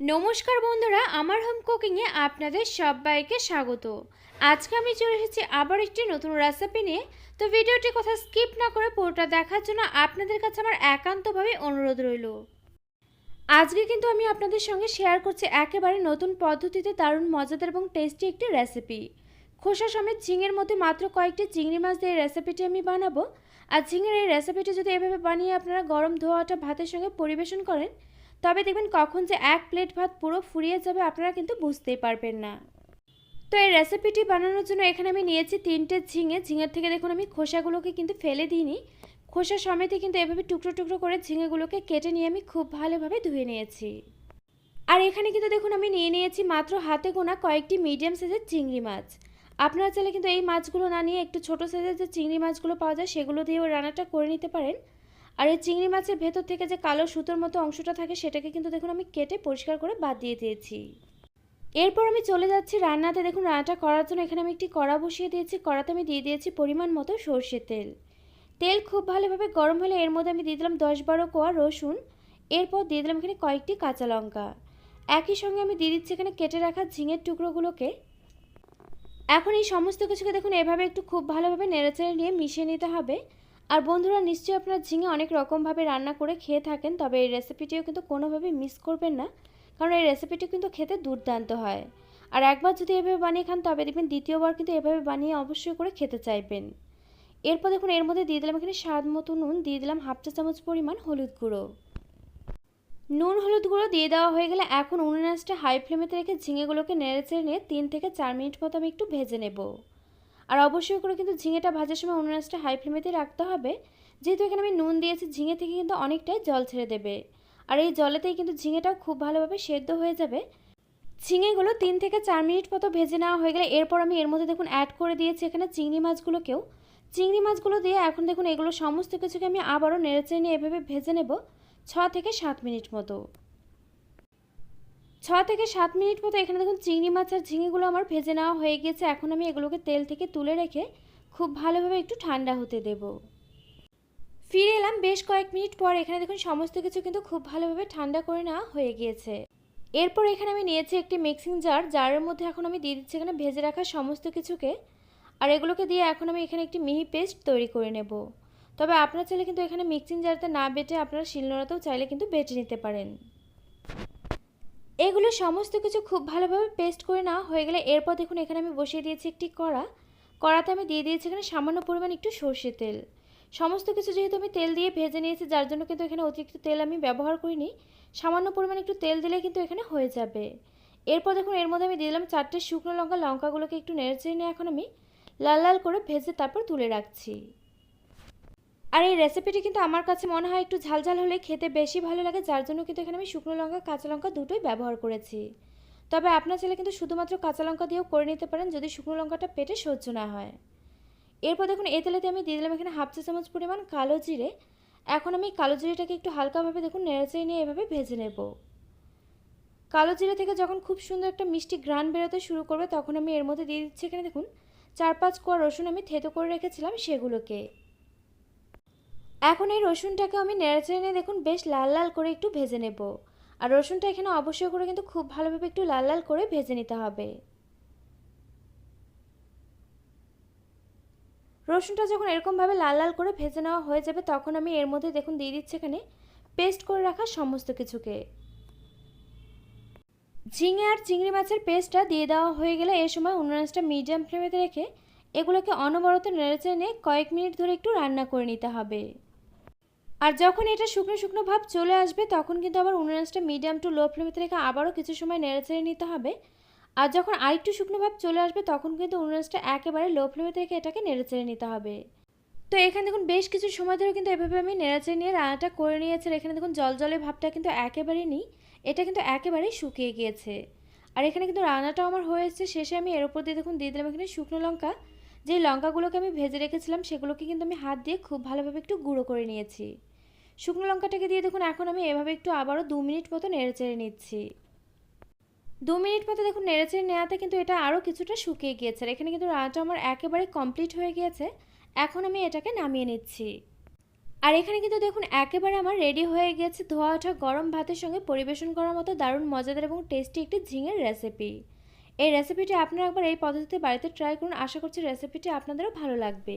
নমস্কার বন্ধুরা, আমার হোম কুকিংয়ে আপনাদের সবাইকে স্বাগত। আজকে আমি চলে এসেছি আবার একটি নতুন রেসিপি নিয়ে। তো ভিডিওটি কথা স্কিপ না করে পুরোটা দেখার জন্য আপনাদের কাছে আমার একান্তভাবে অনুরোধ রইল। আজকে কিন্তু আমি আপনাদের সঙ্গে শেয়ার করছি একেবারে নতুন পদ্ধতিতে দারুণ মজাদার এবং টেস্টি একটি রেসিপি খোসা সমেত ঝিঙের মধ্যে মাত্র কয়েকটি চিংড়ি মাছ দিয়ে রেসিপিটি আমি বানাবো। আর ঝিঙের এই রেসিপিটি যদি এভাবে বানিয়ে আপনারা গরম ধোয়াটা ভাতের সঙ্গে পরিবেশন করেন তবে দেখবেন কখন যে এক প্লেট ভাত পুরো ফুরিয়ে যাবে আপনারা কিন্তু বুঝতেই পারবেন না। তো এই রেসিপিটি বানানোর জন্য এখানে আমি নিয়েছি তিনটে ঝিঙে। ঝিঙের থেকে দেখুন আমি খোসাগুলোকে কিন্তু ফেলে দিইনি। খোসা সমেতই কিন্তু এভাবে টুকরো টুকরো করে ঝিঙেগুলোকে কেটে নিয়ে আমি খুব ভালোভাবে ধুয়ে নিয়েছি। আর এখানে কিন্তু দেখুন আমি নিয়ে নিয়েছি মাত্র হাতে গোনা কয়েকটি মিডিয়াম সাইজের চিংড়ি মাছ। আপনারা চাইলে কিন্তু এই মাছগুলো না নিয়ে একটু ছোটো সাইজের যে চিংড়ি মাছগুলো পাওয়া যায় সেগুলো দিয়েও রান্নাটা করে নিতে পারেন। আর এই চিংড়ি মাছের ভেতর থেকে যে কালো সুতোর মতো অংশটা থাকে, সেটাকে কিন্তু দেখুন আমি কেটে পরিষ্কার করে বাদ দিয়ে দিয়েছি। এরপর আমি চলে যাচ্ছি রান্নাতে। দেখুন, রান্নাটা করার জন্য এখানে আমি একটি কড়া বসিয়ে দিয়েছি। কড়াতে আমি দিয়ে দিয়েছি পরিমাণ মতো সর্ষের তেল। তেল খুব ভালোভাবে গরম হলে এর মধ্যে আমি দিয়ে দিলাম দশ বারো কোয়া রসুন। এরপর দিয়ে দিলাম এখানে কয়েকটি কাঁচা লঙ্কা। একই সঙ্গে আমি দিয়ে দিচ্ছি এখানে কেটে রাখা ঝিঙের টুকরোগুলোকে। এখন এই সমস্ত কিছুকে দেখুন, এভাবে একটু খুব ভালোভাবে নেড়েচেড়ে নিয়ে মিশিয়ে নিতে হবে। আর বন্ধুরা, নিশ্চয়ই আপনারা ঝিঙে অনেক রকমভাবে রান্না করে খেয়ে থাকেন, তবে এই রেসিপিটিও কিন্তু কোনোভাবেই মিস করবেন না, কারণ এই রেসিপিটি কিন্তু খেতে দুর্দান্ত হয়। আর একবার যদি এভাবে বানিয়ে খান, তবে দেখবেন দ্বিতীয়বার কিন্তু এভাবে বানিয়ে অবশ্যই করে খেতে চাইবেন। এরপর দেখুন, এর মধ্যে দিয়ে দিলাম এখানে স্বাদ মতো নুন, দিয়ে দিলাম হাফ চা চামচ পরিমাণ হলুদ গুঁড়ো। নুন, হলুদ গুঁড়ো দিয়ে দেওয়া হয়ে গেলে এখন উনুনাসটা হাই ফ্লেমেতে রেখে ঝিঙেগুলোকে নেড়েচেড়ে নিয়ে তিন থেকে চার মিনিট মতো আমি একটু ভেজে নেব। আর অবশ্যই করে কিন্তু ঝিঙেটা ভাজার সময় উনুনাসটা হাই ফ্লেমেতে রাখতে হবে। যেহেতু এখানে আমি নুন দিয়েছি, ঝিঙে থেকে কিন্তু অনেকটাই জল ছেড়ে দেবে। আর এই জলেতেই কিন্তু ঝিঙেটাও খুব ভালোভাবে সেদ্ধ হয়ে যাবে। ঝিঙেগুলো তিন থেকে চার মিনিট মতো ভেজে নেওয়া হয়ে গেলে এরপর আমি এর মধ্যে দেখুন অ্যাড করে দিয়েছি এখানে চিংড়ি মাছগুলোকেও। চিংড়ি মাছগুলো দিয়ে এখন দেখুন এগুলো সমস্ত কিছুকে আমি আবারও নেড়েচেড়ে নিয়ে এভাবে ভেজে নেব ছ থেকে সাত মিনিট মতো। ছ থেকে সাত মিনিট মতো এখানে দেখুন চিংড়ি মাছ আর ঝিঙেগুলো আমার ভেজে নেওয়া হয়ে গেছে। এখন আমি এগুলোকে তেল থেকে তুলে রেখে খুব ভালোভাবে একটু ঠান্ডা হতে দেব। ফিরে এলাম বেশ কয়েক মিনিট পর। এখানে দেখুন সমস্ত কিছু কিন্তু খুব ভালোভাবে ঠান্ডা করে নেওয়া হয়ে গিয়েছে। এরপর এখানে আমি নিয়েছি একটি মিক্সিং জার। জারের মধ্যে এখন আমি দিয়ে দিচ্ছি এখানে ভেজে রাখা সমস্ত কিছুকে। আর এগুলোকে দিয়ে এখন আমি এখানে একটি মিহি পেস্ট তৈরি করে নেব। তবে আপনারা চাইলে কিন্তু এখানে মিক্সিং জারতে না বেটে আপনারা শিলনোড়াতেও চাইলে কিন্তু বেটে নিতে পারেন। এগুলো সমস্ত কিছু খুব ভালোভাবে পেস্ট করে নেওয়া হয়ে গেলে এরপর দেখুন এখানে আমি বসিয়ে দিয়েছি একটি কড়া। কড়াতে আমি দিয়ে দিয়েছি এখানে সামান্য পরিমাণ একটু সর্ষে তেল। সমস্ত কিছু যেহেতু আমি তেল দিয়ে ভেজে নিয়েছি, যার জন্য কিন্তু এখানে অতিরিক্ত তেল আমি ব্যবহার করিনি। সামান্য পরিমাণ একটু তেল দিলে কিন্তু এখানে হয়ে যাবে। এরপর দেখুন এর মধ্যে আমি দিয়ে দিলাম চারটে শুকনো লঙ্কা, লঙ্কাগুলোকে একটু নেড়েচেড়ে নিয়ে এখন আমি লাল লাল করে ভেজে তারপর তুলে রাখছি। আর এই রেসিপিটি কিন্তু আমার কাছে মনে হয় একটু ঝালঝাল হলে খেতে বেশি ভালো লাগে, যার জন্য কিন্তু এখানে আমি শুকনো লঙ্কা, কাঁচা লঙ্কা দুটোই ব্যবহার করেছি। তবে আপনার ছেলে কিন্তু শুধুমাত্র কাঁচা লঙ্কা দিয়েও করে নিতে পারেন যদি শুকনো লঙ্কাটা পেটে সহ্য না হয়। এরপর দেখুন এই তেলেতে আমি দিয়ে দিলাম এখানে হাফ চা চামচ পরিমাণ কালো জিরে। এখন আমি কালো জিরেটাকে একটু হালকাভাবে দেখুন, নেড়েচেড়ে নিয়ে এভাবে ভেজে নেব। কালো জিরে থেকে যখন খুব সুন্দর একটা মিষ্টি গ্রান বেরোতে শুরু করবে, তখন আমি এর মধ্যে দিয়ে দিচ্ছি এখানে দেখুন, চার পাঁচ কোয়া রসুন আমি থেতো করে রেখেছিলাম সেগুলোকে। এখন এই রসুনটাকে আমি নেড়েচেড়ে নিয়ে দেখুন, বেশ লাল লাল করে একটু ভেজে নেব। আর রসুনটা এখানে অবশ্যই করে কিন্তু খুব ভালোভাবে একটু লাল লাল করে ভেজে নিতে হবে। রসুনটা যখন এরকমভাবে লাল লাল করে ভেজে নেওয়া হয়ে যাবে, তখন আমি এর মধ্যে দেখুন দিয়ে দিচ্ছি এখানে পেস্ট করে রাখা সমস্ত কিছুকে। ঝিঙে আর চিংড়ি মাছের পেস্টটা দিয়ে দেওয়া হয়ে গেলে এ সময় উনুনাসটা মিডিয়াম ফ্লেমেতে রেখে এগুলোকে অনবরত নেড়েচেড়ে নিয়ে কয়েক মিনিট ধরে একটু রান্না করে নিতে হবে। আর যখন এটা শুকনো শুকনো ভাব চলে আসবে, তখন কিন্তু আবার উনুনাসটা মিডিয়াম টু লো ফ্লেমেতে রেখে আবারও কিছু সময় নেড়েচেড়ে নিতে হবে। আর যখন আরেকটু শুকনো ভাব চলে আসবে, তখন কিন্তু উনুনাসটা একেবারে লো ফ্লেমেতে রেখে এটাকে নেড়েচেড়ে নিতে হবে। তো এখানে দেখুন, বেশ কিছু সময় ধরে কিন্তু এভাবে আমি নেড়েচেড়ে নিয়ে রান্নাটা করে নিয়েছি এখানে দেখুন, জল জলে ভাবটা কিন্তু একেবারেই নেই। এটা কিন্তু একেবারেই শুকিয়ে গিয়েছে। আর এখানে কিন্তু রান্নাটাও আমার হয়েছে শেষে আমি এর উপর দিয়ে দেখুন, দিয়ে দিলাম এখানে শুকনো লঙ্কা। যে লঙ্কাগুলোকে আমি ভেজে রেখেছিলাম, সেগুলোকে কিন্তু আমি হাত দিয়ে খুব ভালোভাবে একটু গুঁড়ো করে নিয়েছি। শুকনো লঙ্কাটাকে দিয়ে দেখুন, এখন আমি এভাবে একটু আবারও দু মিনিট মতো নেড়েচেড়ে নিচ্ছি। দু মিনিট মতো দেখুন নেড়েচেড়ে নেওয়াতে কিন্তু এটা আরও কিছুটা শুকিয়ে গিয়েছে। এখানে কিন্তু রান্নাটা আমার একেবারে কমপ্লিট হয়ে গিয়েছে। এখন আমি এটাকে নামিয়ে নিচ্ছি। আর এখানে কিন্তু দেখুন, একেবারে আমার রেডি হয়ে গেছে ধোয়া ওঠা গরম ভাতের সঙ্গে পরিবেশন করার মতো দারুণ, মজাদার এবং টেস্টি একটি ঝিঙের রেসিপি এই রেসিপিটি আপনারা একবার এই পদ্ধতিতে বাড়িতে ট্রাই করুন। আশা করছি রেসিপিটি আপনাদেরও ভালো লাগবে।